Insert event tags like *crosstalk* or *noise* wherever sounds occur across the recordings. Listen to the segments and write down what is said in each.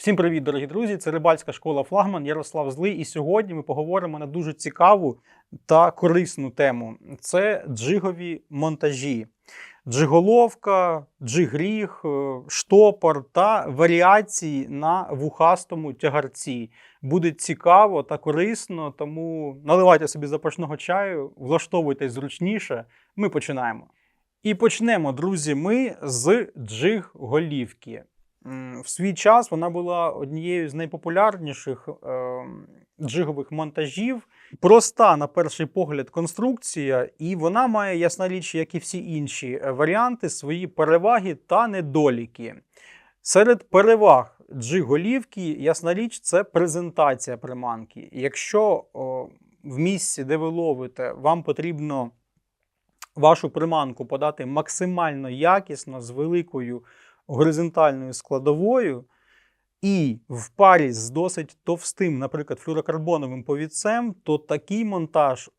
Всім привіт, дорогі друзі! Це рибальська школа Флагман Ярослав Злий. І сьогодні ми поговоримо на дуже цікаву та корисну тему: це джигові монтажі. Джиголовка, джигріг, е, штопор та варіації на вухастому тягарці. Буде цікаво та корисно, тому наливайте собі запашного чаю, влаштовуйтесь зручніше. Ми починаємо. І почнемо, друзі, ми з джиг-голівки. М, В свій час вона була однією з найпопулярніших е, джигових монтажів. Проста, на перший погляд, конструкція, і вона має, ясна річ, як і всі інші е, варіанти, свої переваги та недоліки. Серед переваг джиг-голівки, ясна річ, це презентація приманки. Якщо о, в місці, де ви ловите, вам потрібно вашу приманку подати максимально якісно з великою горизонтальною складовою, і в парі з досить товстим, наприклад, флюрокарбоновим повідцем, то такий монтаж,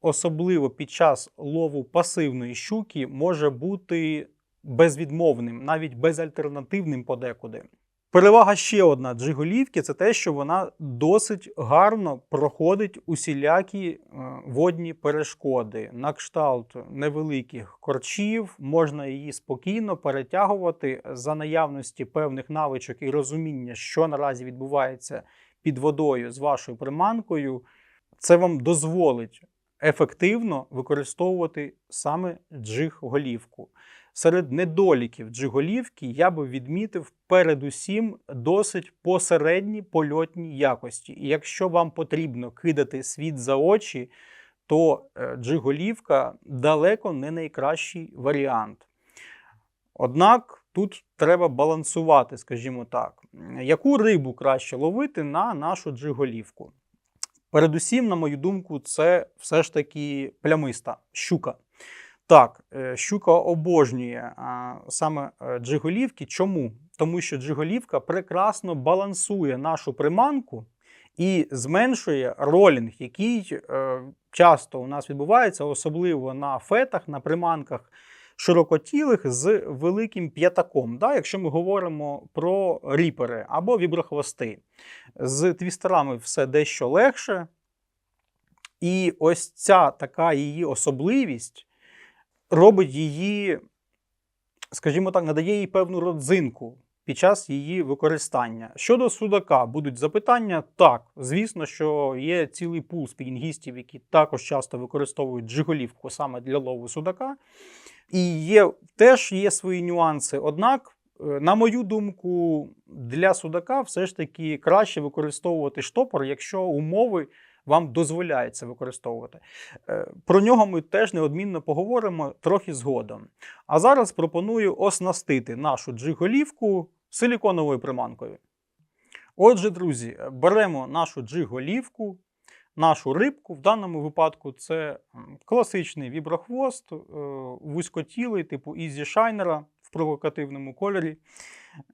особливо під час лову пасивної щуки, може бути безвідмовним, навіть безальтернативним подекуди. Перевага ще одна джиголівки це те, що вона досить гарно проходить усілякі е, водні перешкоди. На кшталт невеликих корчів можна її спокійно перетягувати за наявності певних навичок і розуміння, що наразі відбувається під водою з вашою приманкою. Це вам дозволить ефективно використовувати саме джиг-голівку. Серед недоліків джиголівки я би відмітив передусім досить посередні польотні якості. І якщо вам потрібно кидати світ за очі, то е, джиголівка далеко не найкращий варіант. Однак тут треба балансувати, скажімо так, яку рибу краще ловити на нашу джиголівку. Передусім, на мою думку, це все ж таки плямиста щука. Так, е, щука обожнює саме е, джиголівки. Чому? Тому що джиголівка прекрасно балансує нашу приманку і зменшує ролінг, який е, часто у нас відбувається, особливо на фетах, на приманках широкотілих з великим п'ятаком. Да? Якщо ми говоримо про ріпери або віброхвости. З твістерами все дещо легше. І ось ця така її особливість робить її, скажімо так, надає їй певну родзинку під час її використання. Щодо судака, будуть запитання. Так, звісно, що є цілий пул спінінгістів, які також часто використовують джиголівку саме для лову судака. І є, теж є свої нюанси. Однак, е, на мою думку, для судака все ж таки краще використовувати штопор, якщо умови вам дозволяється використовувати. Е, Про нього ми теж неодмінно поговоримо трохи згодом. А зараз пропоную оснастити нашу джиголівку силіконовою приманкою. Отже, друзі, беремо нашу джиголівку, нашу рибку. В даному випадку це класичний віброхвост, е, вузькотілий, типу Easy Shiner в провокативному кольорі.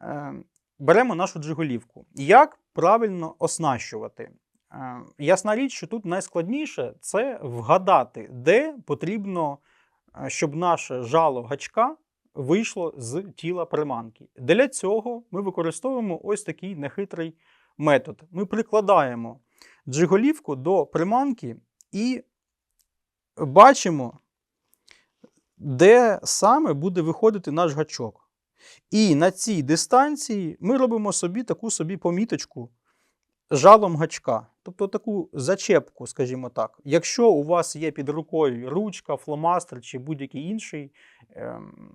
Е, Беремо нашу джиголівку. Як правильно оснащувати? Е, Ясна річ, що тут найскладніше це вгадати, де потрібно, е, щоб наше жало гачка вийшло з тіла приманки. Для цього ми використовуємо ось такий нехитрий метод. Ми прикладаємо джиголівку до приманки і бачимо, де саме буде виходити наш гачок. І на цій дистанції ми робимо собі таку собі поміточку жалом гачка, тобто таку зачепку, скажімо так. Якщо у вас є під рукою ручка, фломастер чи будь-який інший, ем,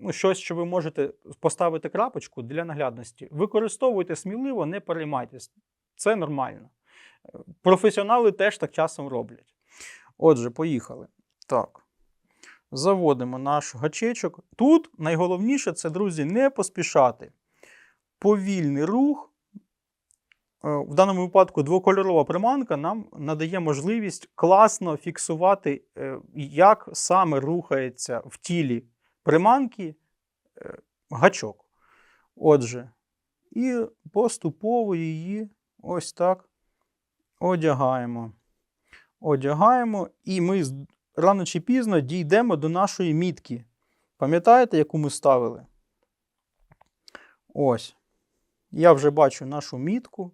ну, щось, що ви можете поставити крапочку для наглядності, використовуйте сміливо, не переймайтесь. Це нормально. Професіонали теж так часом роблять. Отже, поїхали. Так. Заводимо наш гачечок. Тут найголовніше це, друзі, не поспішати. Повільний рух. Е, В даному випадку двокольорова приманка нам надає можливість класно фіксувати, е, як саме рухається в тілі приманки е, гачок. Отже, і поступово її ось так одягаємо. Одягаємо, і ми рано чи пізно дійдемо до нашої мітки. Пам'ятаєте, яку ми ставили? Ось. Я вже бачу нашу мітку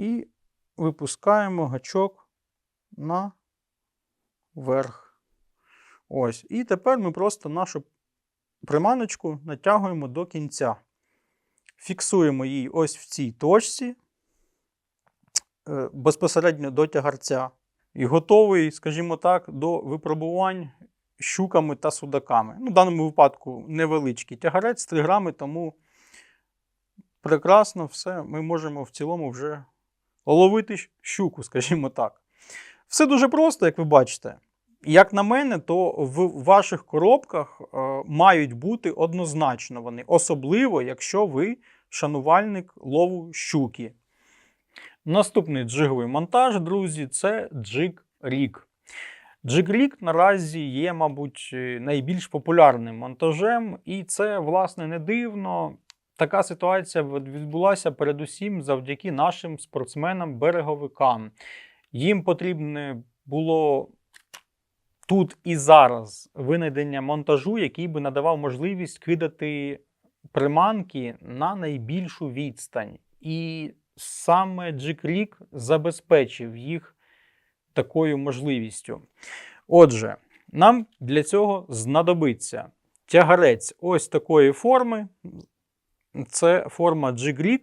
і випускаємо гачок на верх. Ось. І тепер ми просто нашу приманочку натягуємо до кінця. Фіксуємо її ось в цій точці е, безпосередньо до тягарця. І готовий, скажімо так, до випробувань щуками та судаками. Ну, в даному випадку невеличкий тягарець 3 грами, тому прекрасно все. Ми можемо в цілому вже ловити щуку, скажімо так. Все дуже просто, як ви бачите. Як на мене, то в ваших коробках е, мають бути однозначно вони, особливо, якщо ви шанувальник лову щуки. Наступний джиговий монтаж, друзі, це джиг рік. Джиг рік наразі є, мабуть, найбільш популярним монтажем, і це, власне, не дивно. Така ситуація відбулася передусім завдяки нашим спортсменам-береговикам. Їм потрібне було тут і зараз винайдення монтажу, який би надавав можливість кидати приманки на найбільшу відстань. І саме Джик-Рік забезпечив їх такою можливістю. Отже, нам для цього знадобиться тягарець ось такої форми. Це форма Jig-Rig.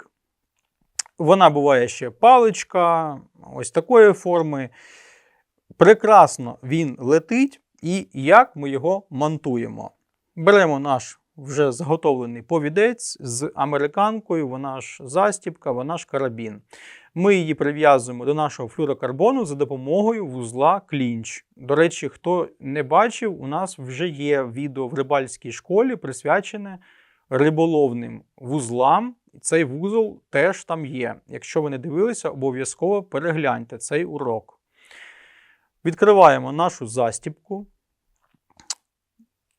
Вона буває ще паличка, ось такої форми. Прекрасно він летить, і як ми його монтуємо. Беремо наш вже заготовлений повідець з американкою, вона ж застібка, вона ж карабін. Ми її прив'язуємо до нашого флюрокарбону за допомогою вузла клінч. До речі, хто не бачив, у нас вже є відео в рибальській школі, присвячене риболовним вузлам. Цей вузол теж там є. Якщо ви не дивилися, обов'язково перегляньте цей урок. Відкриваємо нашу застібку.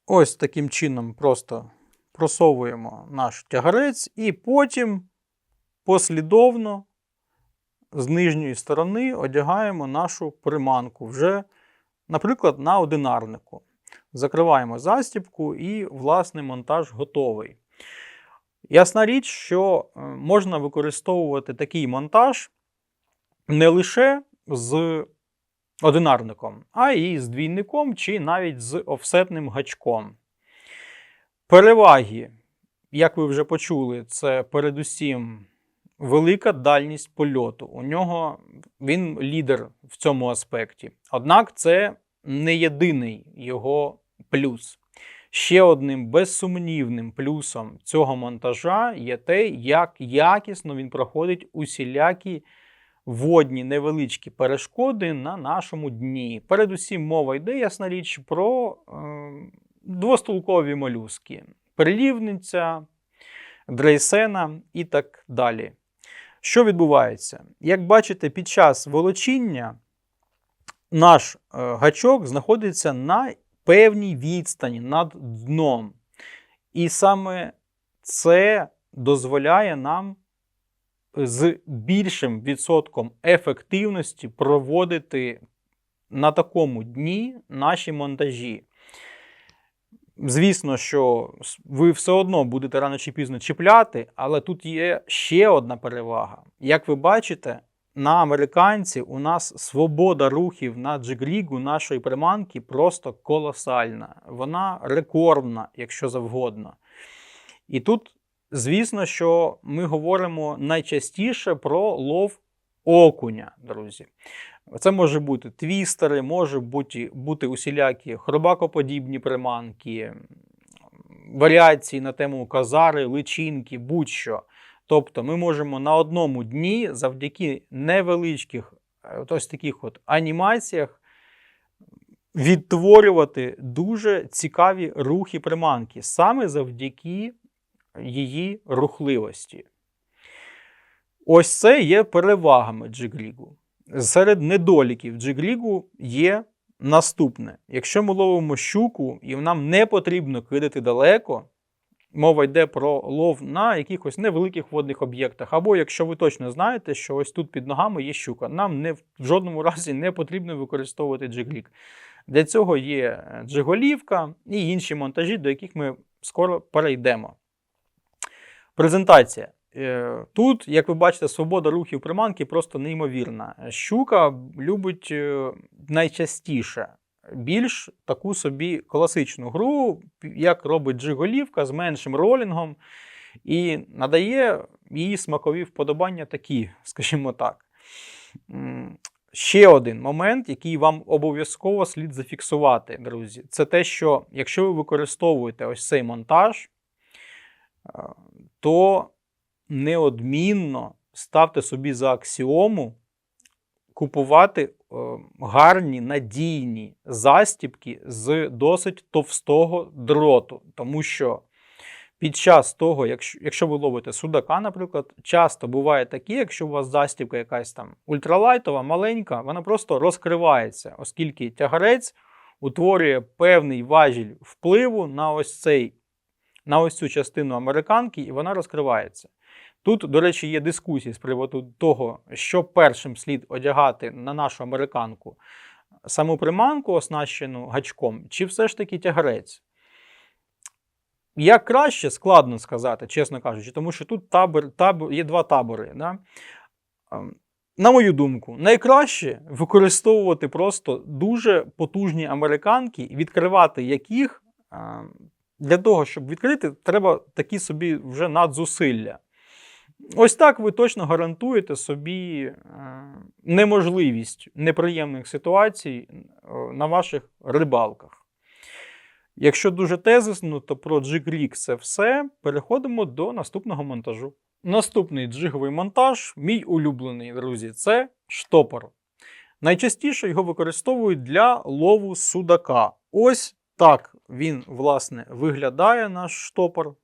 Ось таким чином просто просовуємо наш тягарець і потім послідовно з нижньої сторони одягаємо нашу приманку вже, наприклад, на одинарнику. Закриваємо застібку і, власне, монтаж готовий. Ясна річ, що е, можна використовувати такий монтаж не лише з одинарником, а й з двійником чи навіть з офсетним гачком. Переваги, як ви вже почули, це передусім велика дальність польоту. У нього він лідер в цьому аспекті. Однак це не єдиний його плюс. Ще одним безсумнівним плюсом цього монтажа є те, як якісно він проходить усілякі водні невеличкі перешкоди на нашому дні. Передусім, мова йде, ясна річ, про е, двостулкові молюски, прилівниця, дрейсена і так далі. Що відбувається? Як бачите, під час волочіння наш е, гачок знаходиться на певній відстані над дном. І саме це дозволяє нам з більшим відсотком ефективності проводити на такому дні наші монтажі. Звісно, що ви все одно будете рано чи пізно чіпляти, але тут є ще одна перевага. Як ви бачите, на американці у нас свобода рухів на джигрігу нашої приманки просто колосальна. Вона рекордна, якщо завгодно. І тут, звісно, що ми говоримо найчастіше про лов окуня, друзі. Це може бути твістери, може бути, бути усілякі хробакоподібні приманки, варіації на тему казари, личинки, будь-що. Тобто ми можемо на одному дні завдяки невеличких е, ось таких от анімаціях відтворювати дуже цікаві рухи приманки, саме завдяки її рухливості. Ось це є перевагами джиглігу. Серед недоліків джиглігу є наступне: якщо ми ловимо щуку і нам не потрібно кидати далеко, мова йде про лов на якихось невеликих водних об'єктах. Або якщо ви точно знаєте, що ось тут під ногами є щука, нам не, в жодному *laughs* разі не потрібно використовувати джиглік. Для цього є джиголівка і інші монтажі, до яких ми скоро перейдемо. Презентація. Е, Тут, як ви бачите, свобода рухів приманки просто неймовірна. Щука любить е, найчастіше більш таку собі класичну гру, як робить джиголівка з меншим ролінгом, і надає її смакові вподобання такі, *laughs* скажімо так. Ще один момент, який вам обов'язково слід зафіксувати, друзі, це те, що якщо ви використовуєте ось цей монтаж, то неодмінно ставте собі за аксіому купувати е, гарні надійні застібки з досить товстого дроту. Тому що під час того, якщо, якщо ви ловите судака, наприклад, часто буває таке, якщо у вас застібка якась там ультралайтова, маленька, вона просто розкривається, оскільки тягарець утворює певний важіль впливу на ось цей. На ось цю частину американки, і вона розкривається. Тут, до речі, є дискусії з приводу того, що першим слід одягати на нашу американку саму приманку, оснащену гачком, чи все ж таки тягарець. Як краще, складно сказати, чесно кажучи, тому що тут табор, табор, є два табори. Да? Ем, На мою думку, найкраще використовувати просто дуже потужні американки, відкривати яких ем, для того, щоб відкрити, треба такі собі вже надзусилля. Ось так ви точно гарантуєте собі е, неможливість неприємних ситуацій е, на ваших рибалках. Якщо дуже тезисно, то про джиг-рік це все. Переходимо до наступного монтажу. Наступний джиговий монтаж, мій улюблений, друзі, це штопор. Найчастіше його використовують для лову судака. Ось так він, власне, виглядає наш штопор.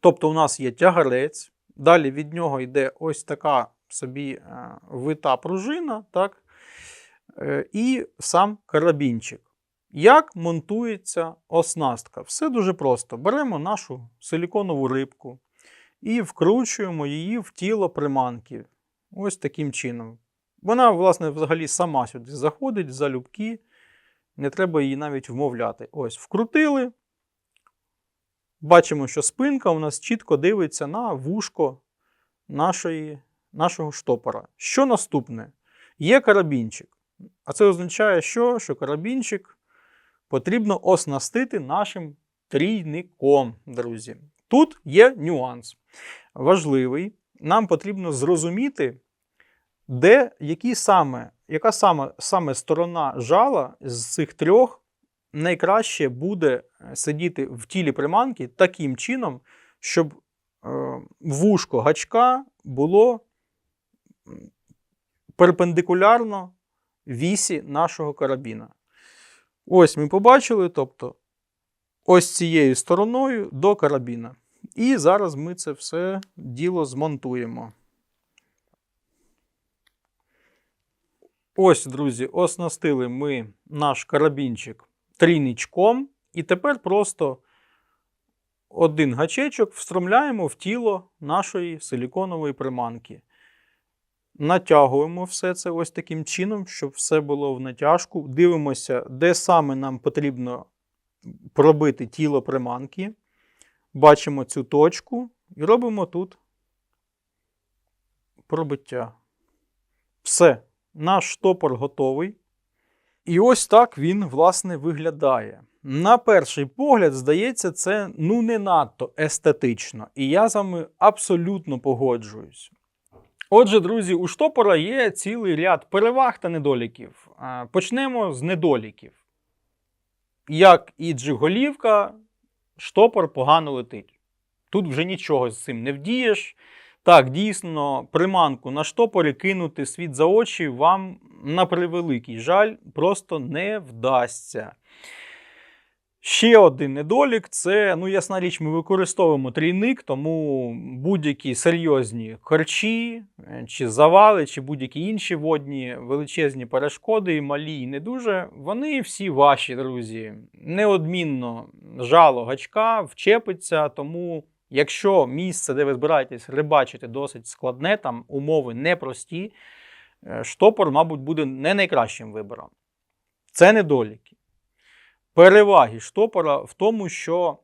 Тобто, у нас є тягарець, далі від нього йде ось така собі е, вита пружина, так? е, і сам карабінчик. Як монтується оснастка? Все дуже просто. Беремо нашу силіконову рибку і вкручуємо її в тіло приманки. Ось таким чином. Вона, власне, взагалі сама сюди заходить залюбки. Не треба її навіть вмовляти. Ось, вкрутили. Бачимо, що спинка у нас чітко дивиться на вушко нашої, нашого штопора. Що наступне? Є карабінчик. А це означає, що, що карабінчик потрібно оснастити нашим трійником, друзі. Тут є нюанс важливий. Нам потрібно зрозуміти, де, які саме, яка саме, саме сторона жала з цих трьох найкраще буде сидіти в тілі приманки таким чином, щоб е, вушко гачка було перпендикулярно вісі нашого карабіна. Ось ми побачили, тобто ось цією стороною до карабіна. І зараз ми це все діло змонтуємо. Ось, друзі, оснастили ми наш карабінчик трійничком. І тепер просто один гачечок встромляємо в тіло нашої силіконової приманки. Натягуємо все це ось таким чином, щоб все було в натяжку. Дивимося, де саме нам потрібно пробити тіло приманки. Бачимо цю точку і робимо тут пробиття. Все, наш штопор готовий. І ось так він, власне, виглядає. На перший погляд, здається, це ну не надто естетично. І я з вами абсолютно погоджуюсь. Отже, друзі, у штопора є цілий ряд переваг та недоліків. Почнемо з недоліків. Як і джиголівка, штопор погано летить. Тут вже нічого з цим не вдієш. Так, дійсно, приманку на штопорі кинути світ за очі вам на превеликий жаль просто не вдасться. Ще один недолік це, ну, ясна річ, ми використовуємо трійник, тому будь-які серйозні корчі, е, чи завали, чи будь-які інші водні величезні перешкоди, і малі і не дуже, вони всі ваші, друзі. Неодмінно жало гачка вчепиться, тому. Якщо місце, де ви збираєтесь рибачити, досить складне, там умови непрості, е, штопор, мабуть, буде не найкращим вибором. Це недоліки. Переваги штопора в тому, що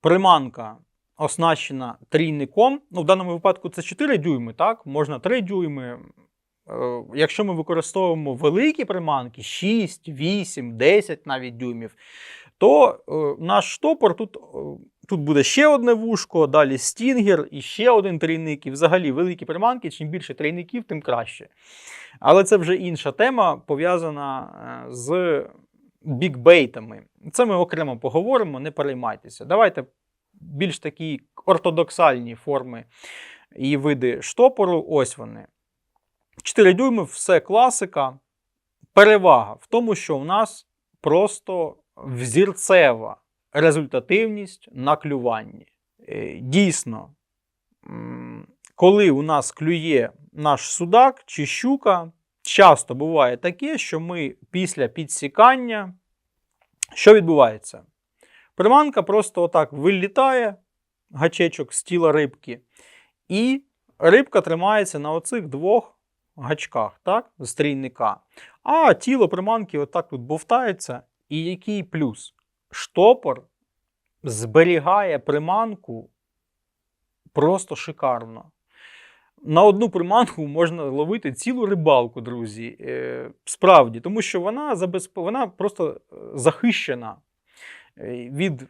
приманка оснащена трійником. Ну, в даному випадку це 4 дюйми, так? Можна 3 дюйми. Е, Якщо ми використовуємо великі приманки, 6, 8, 10 навіть дюймів, то е, наш штопор тут, тут буде ще одне вушко, далі стінгер і ще один трійник. І взагалі великі приманки, чим більше трійників, тим краще. Але це вже інша тема, пов'язана е, з бікбейтами. Це ми окремо поговоримо, не переймайтеся. Давайте більш такі ортодоксальні форми і види штопору. Ось вони. 4 дюйми все класика. Перевага в тому, що у нас просто взірцева результативність на клюванні. Е, Дійсно, коли у нас клює наш судак чи щука, часто буває таке, що ми після підсікання, що відбувається? Приманка просто отак вилітає, гачечок з тіла рибки, і рибка тримається на оцих двох гачках, так, з трійника. А тіло приманки отак тут бовтається. І який плюс? Штопор зберігає приманку просто шикарно. На одну приманку можна ловити цілу рибалку, друзі. Е, Справді, тому що вона, забезп... вона просто е, захищена е, від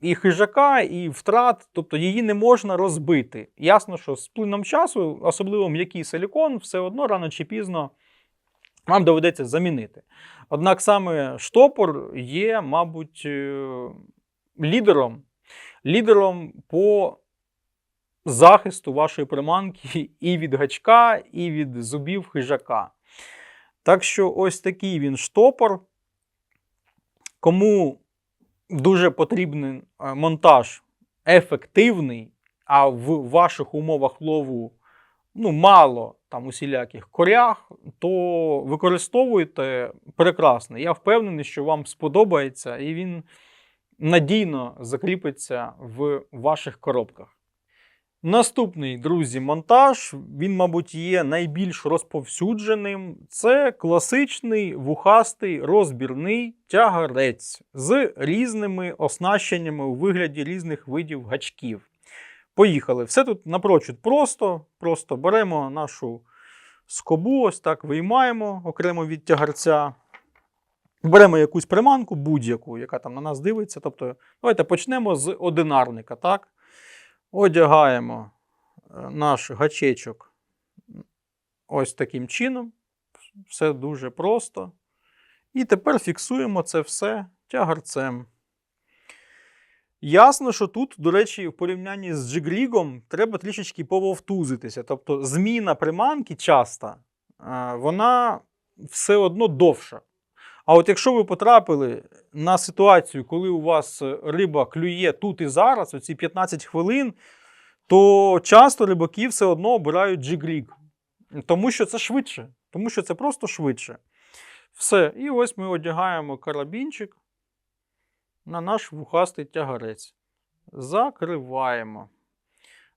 і хижака, і втрат, тобто її не можна розбити. Ясно, що з плином часу, особливо м'який силікон, все одно рано чи пізно вам доведеться замінити. Однак саме штопор є, мабуть, е, лідером, лідером по захисту вашої приманки і від гачка, і від зубів хижака. Так що ось такий він штопор. Кому дуже потрібен монтаж ефективний, а в ваших умовах лову ну, мало там усіляких корях, то використовуйте прекрасно. Я впевнений, що вам сподобається і він надійно закріпиться в ваших коробках. Наступний, друзі, монтаж, він, мабуть, є найбільш розповсюдженим. Це класичний вухастий розбірний тягарець з різними оснащеннями у вигляді різних видів гачків. Поїхали. Все тут напрочуд просто. Просто беремо нашу скобу, ось так виймаємо окремо від тягарця. Беремо якусь приманку, будь-яку, яка там на нас дивиться. Тобто, давайте почнемо з одинарника. так? Одягаємо е, наш гачечок ось таким чином. Все дуже просто. І тепер фіксуємо це все тягарцем. Ясно, що тут, до речі, в порівнянні з джиглігом треба трішечки пововтузитися. Тобто зміна приманки часто, е, вона все одно довша. А от якщо ви потрапили на ситуацію, коли у вас риба клює тут і зараз, оці 15 хвилин, то часто рибаки все одно обирають джигліг. Тому що це швидше. Тому що це просто швидше. Все. І ось ми одягаємо карабінчик на наш вухастий тягарець. Закриваємо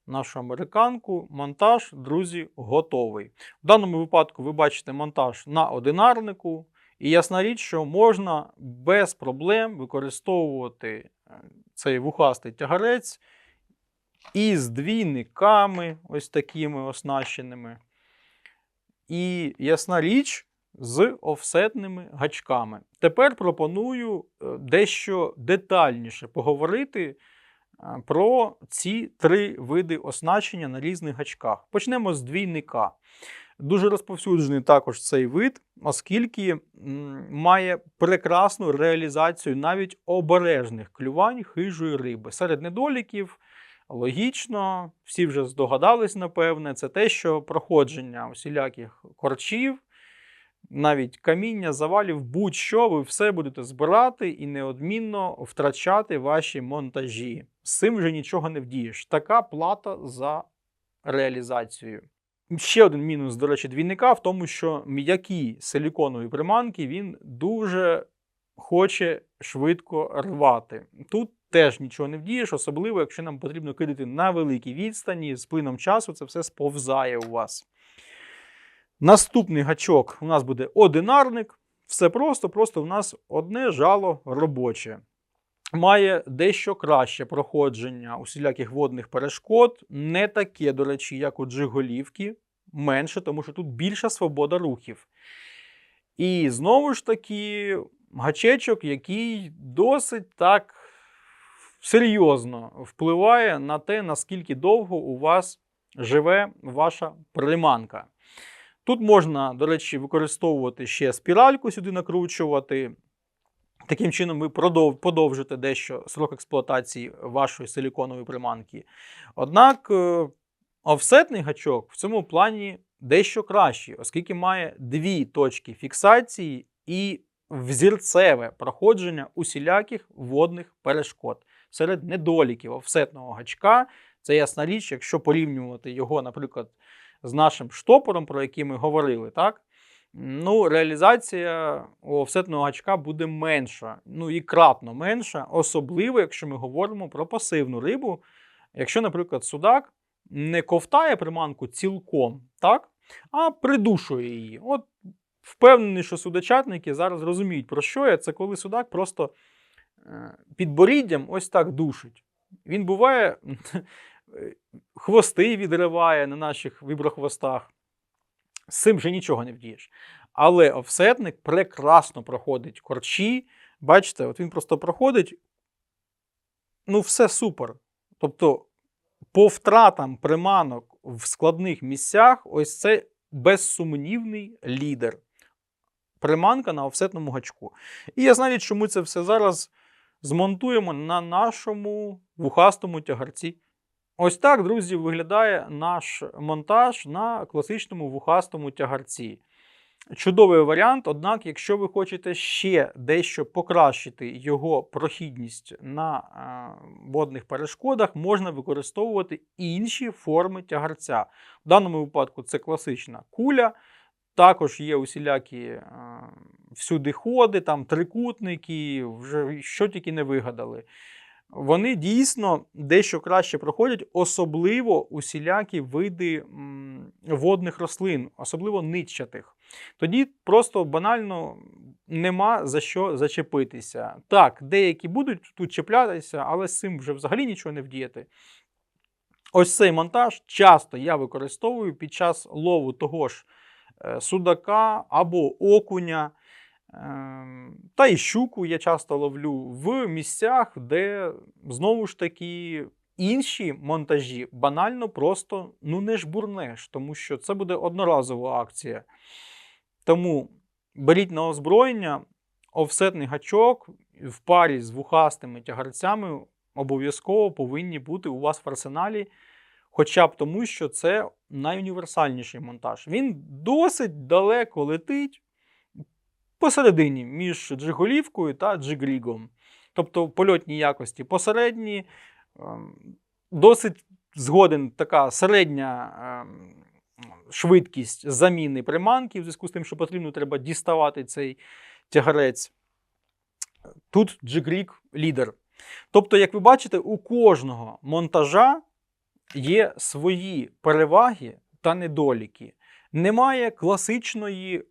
нашу американку. Монтаж, друзі, готовий. В даному випадку ви бачите монтаж на одинарнику. І ясна річ, що можна без проблем використовувати е, цей вухастий тягарець із двійниками, ось такими оснащеними. І ясна річ, з офсетними гачками. Тепер пропоную е, дещо детальніше поговорити е, про ці три види оснащення на різних гачках. Почнемо з двійника. Дуже розповсюджений також цей вид, оскільки має прекрасну реалізацію навіть обережних клювань хижої риби. Серед недоліків, логічно, всі вже здогадались, напевне, це те, що проходження усіляких корчів, навіть каміння, завалів, будь-що, ви все будете збирати і неодмінно втрачати ваші монтажі. З цим вже нічого не вдієш. Така плата за реалізацію. Ще один мінус, до речі, двійника в тому, що м'які силіконові приманки він дуже хоче швидко рвати. Тут теж нічого не вдієш, особливо, якщо нам потрібно кидати на великій відстані, з плином часу це все сповзає у вас. Наступний гачок у нас буде одинарник. Все просто, просто у нас одне жало робоче. має дещо краще проходження усіляких водних перешкод, не таке, до речі, як у Джиголівки, менше, тому що тут більша свобода рухів. І знову ж таки, гачечок, який досить так серйозно впливає на те, наскільки довго у вас живе ваша приманка. Тут можна, до речі, використовувати ще спіральку сюди накручувати. Таким чином, ви подовжите дещо срок експлуатації вашої силіконової приманки. Однак е, офсетний гачок в цьому плані дещо кращий, оскільки має дві точки фіксації і взірцеве проходження усіляких водних перешкод. Серед недоліків офсетного гачка, це ясна річ, якщо порівнювати його, наприклад, з нашим штопором, про який ми говорили, так? Ну, реалізація офсетного гачка буде менша, ну і кратно менша, особливо, якщо ми говоримо про пасивну рибу. Якщо, наприклад, судак не ковтає приманку цілком, так, а придушує її. От впевнений, що судачатники зараз розуміють, про що я. Це коли судак просто е, підборіддям ось так душить. Він буває хвости відриває на наших віброхвостах. З цим вже нічого не вдієш. Але офсетник прекрасно проходить корчі. Бачите, от він просто проходить. Ну, все супер. Тобто, по втратам приманок в складних місцях, ось це безсумнівний лідер. Приманка на офсетному гачку. І я знаю, чому це все зараз змонтуємо на нашому вухастому тягарці. Ось так, друзі, виглядає наш монтаж на класичному вухастому тягарці. Чудовий варіант, однак, якщо ви хочете ще дещо покращити його прохідність на е, водних перешкодах, можна використовувати інші форми тягарця. В даному випадку це класична куля. Також є усілякі е, всюдиходи, там трикутники, вже що тільки не вигадали вони дійсно дещо краще проходять, особливо усілякі види водних рослин, особливо нитчатих. Тоді просто банально нема за що зачепитися. Так, деякі будуть тут чіплятися, але з цим вже взагалі нічого не вдіяти. Ось цей монтаж часто я використовую під час лову того ж е, судака або окуня. Ем, та і щуку я часто ловлю в місцях, де знову ж таки інші монтажі банально просто ну не жбурнеш, тому що це буде одноразова акція. Тому беріть на озброєння офсетний гачок в парі з вухастими тягарцями обов'язково повинні бути у вас в арсеналі. Хоча б тому, що це найуніверсальніший монтаж. Він досить далеко летить посередині між джиголівкою та джиглігом. Тобто польотні якості посередні, ем, досить згоден така середня ем, швидкість заміни приманки, в зв'язку з тим, що потрібно треба діставати цей тягарець. Тут джиглік лідер. Тобто, як ви бачите, у кожного монтажа є свої переваги та недоліки. Немає класичної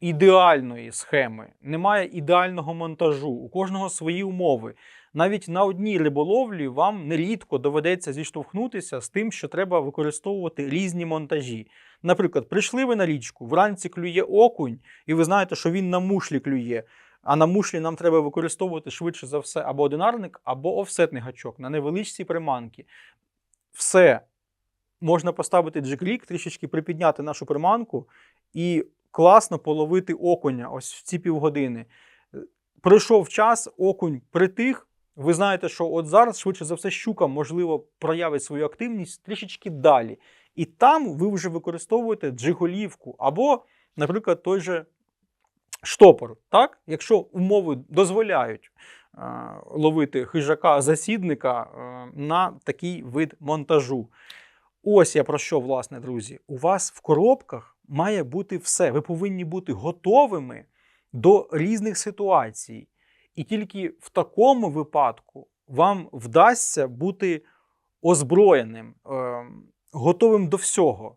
ідеальної схеми, немає ідеального монтажу, у кожного свої умови. Навіть на одній риболовлі вам нерідко доведеться зіштовхнутися з тим, що треба використовувати різні монтажі. Наприклад, прийшли ви на річку, вранці клює окунь, і ви знаєте, що він на мушлі клює. А на мушлі нам треба використовувати швидше за все або одинарник, або офсетний гачок на невеличці приманки. Все. Можна поставити джиклік, трішечки припідняти нашу приманку, і класно половити окуня ось в ці півгодини. Пройшов час, окунь притих. Ви знаєте, що от зараз, швидше за все, щука, можливо, проявить свою активність трішечки далі. І там ви вже використовуєте джиголівку або, наприклад, той же штопор. Так? Якщо умови дозволяють е, ловити хижака-засідника е, на такий вид монтажу. Ось я про що, власне, друзі. У вас в коробках має бути все. Ви повинні бути готовими до різних ситуацій. І тільки в такому випадку вам вдасться бути озброєним, е, готовим до всього.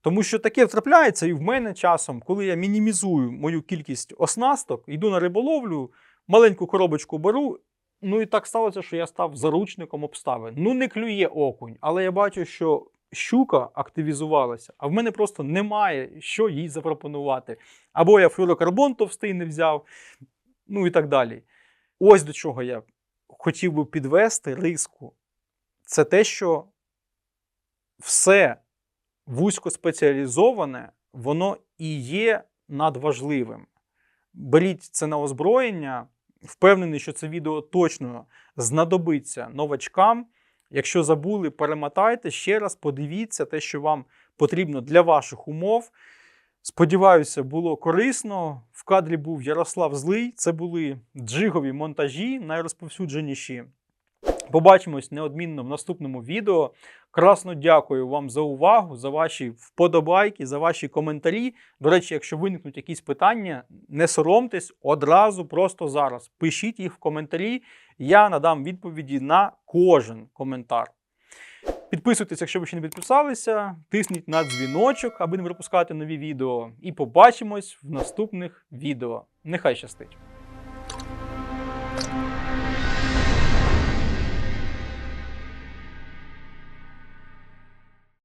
Тому що таке трапляється і в мене часом, коли я мінімізую мою кількість оснасток, йду на риболовлю, маленьку коробочку беру Ну і так сталося, що я став заручником обставин. Ну, не клює окунь, але я бачу, що щука активізувалася, а в мене просто немає, що їй запропонувати. Або я флюорокарбон товстий не взяв, ну і так далі. Ось до чого я хотів би підвести риску. Це те, що все вузькоспеціалізоване, воно і є надважливим. Беріть це на озброєння. Впевнений, що це відео точно знадобиться новачкам. Якщо забули, перемотайте ще раз, подивіться те, що вам потрібно для ваших умов. Сподіваюся, було корисно. В кадрі був Ярослав Злий. Це були джигові монтажі, найрозповсюдженіші. Побачимось неодмінно в наступному відео. Красно дякую вам за увагу, за ваші вподобайки, за ваші коментарі. До речі, якщо виникнуть якісь питання, не соромтесь одразу, просто зараз. Пишіть їх в коментарі. Я надам відповіді на кожен коментар. Підписуйтесь, якщо ви ще не підписалися, тисніть на дзвіночок, аби не пропускати нові відео. І побачимось в наступних відео. Нехай щастить!